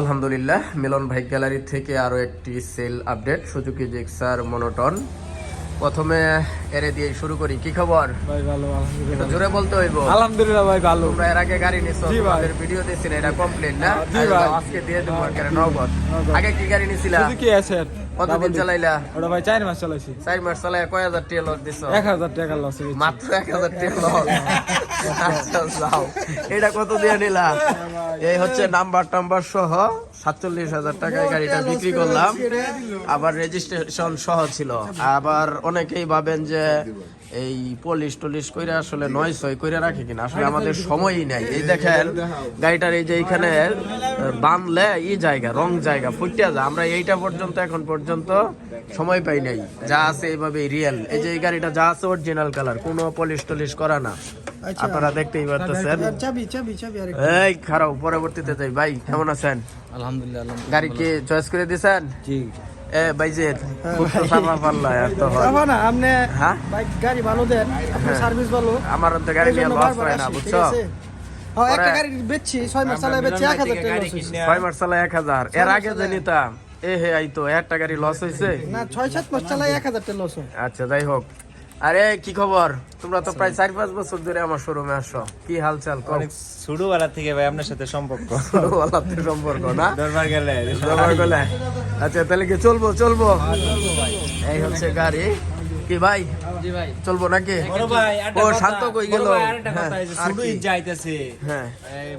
আলহামদুলিল্লাহ মিলন ভাই গ্যালারি থেকে আরও একটি sale update. Suzuki Gixxer monotone. প্রথমে এরে দিয়ে শুরু করি। কি খবর? ভাই ভালো একটু জোরে বলতে হইব। আলহামদুলিল্লাহ ভাই ভালো। তোমরা এর আগে গাড়ি নিছো আমাদের তোমাদের ভিডিও দিছি না এটা কমপ্লিট না? আজকে দিয়ে দেবো নগদ। আগে কি গাড়ি নিছিলা? সুজুকি এসের কতদিন চালাইলা? ওটা ভাই চার মাস চালাইছি। চার মাস চালাই কয় হাজার টিয়া লস দিছো? এক হাজার টাকা লস মাত্র এক হাজার টিয়া লস আচ্ছা যাও। এটা কত দিয়ে নিলা? এই হচ্ছে নাম্বার টাম্বার সহ সাতচল্লিশ হাজার টাকায় গাড়িটা বিক্রি করলাম। আবার রেজিস্ট্রেশন সহ ছিল। আবার অনেকেই ভাবেন যে এই পলিশ টলিশ কইরা আসলে নয় ছয় কইরা রাখে কিনা আসলে আমাদের সময়ই নাই। এই দেখেন গাড়িটার এই যে এইখানে বানলে ই জায়গা রং জায়গা ফুটিয়া যায়। আমরা এইটা পর্যন্ত এখন পর্যন্ত সময় পাই নাই। যা আছে এইভাবে রিয়েল এই যে এই গাড়িটা যা আছে অরিজিনাল কালার কোনো পলিশ টলিশ করা না। আপনারা দেখতেই পারতেছেন। চাবি চাবি চাবি আরে এই খারাপ পরবর্তীতে যাই। ভাই কেমন আছেন? আলহামদুলিল্লাহ আলহামদুলিল্লাহ। গাড়ি কি চয়েস করে দিছেন? জি। এ বাইজের খুব হয় না আপনি হ্যাঁ? বাইক গাড়ি ভালো দেন আপনার সার্ভিস ভালো। আমার তো গাড়ি নিয়ে লস হয় না বুঝছ? হ্যাঁ, একটা গাড়ি বেচছি ছয় মাস চালায় বেচছি এক হাজার টাকা loss হয়েছে। ছয় মাস চালা এক হাজার। এর আগে যে নিতাম এ হে আইতো একটা গাড়ি লস হয়েছে। না ছয় সাত মাস চালাই এক হাজার লস হয়। আচ্ছা যাই হোক। আরে কি খবর? তোমরা তো প্রায় চার পাঁচ বছর ধরে আমার শোরুমে আসো। কি হালচাল অনেক ছোটবেলা থেকে ভাই আপনার সাথে সম্পর্ক। সম্পর্ক না? দরবার গেলে। আচ্ছা তাহলে কি চলবো চলবো? এই হচ্ছে গাড়ি। কি ভাই? জি ভাই। চলবো নাকি? বড় ভাই ও শান্ত কই গেল? আরেকটা হ্যাঁ, এই যাইতেছে হ্যাঁ।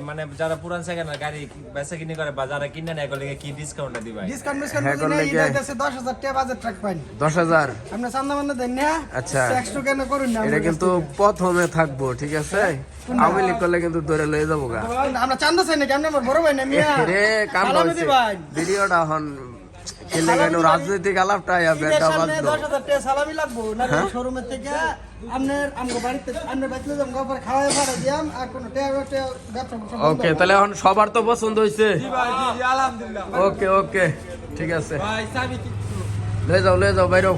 মানে যারা পুরান সেকেন্ডের গাড়ি বেচা কিনে করে কিনে এগুলো কি ডিসকাউন্ট দিবা? ডিসকাউন্ট ডিসকাউন্ট হ্যাঁ, আইতাছে দশ হাজার টাকা বাজেট ট্রাক পাইনি দশ হাজার। আপনি চান্দা মান্দা দেন না আচ্ছা। একশো কেন করুন না এটা কিন্তু প্রথমে থাকব ঠিক আছে? আওয়ামী লীগ করলে কিন্তু ধরে লয়ে যাব গা। আমরা চান্দা চাই নাকি? আপনি আমার বড় ভাই না মিয়া। রে কাম। ভিডিওটা হন খেলে গেল রাজনৈতিক আলাপটা ঈদের বেটা সামনে বাজলো দশ হাজার টাকা সালামি লাগবো না হ্যাঁ? শোরুমের থেকে আপনার আমগো বাড়িতে আপনার বাড়িতে ভাড়া দিয়াম আর কোনো টাকা টাকা ব্যবসা ব্যবসা ওকে তাহলে এখন সবার তো পছন্দ হয়েছে ভাই জি জি আলহামদুলিল্লাহ। ওকে ওকে ঠিক আছে। ভাই লয়ে যাও লয়ে যাও বাইরেও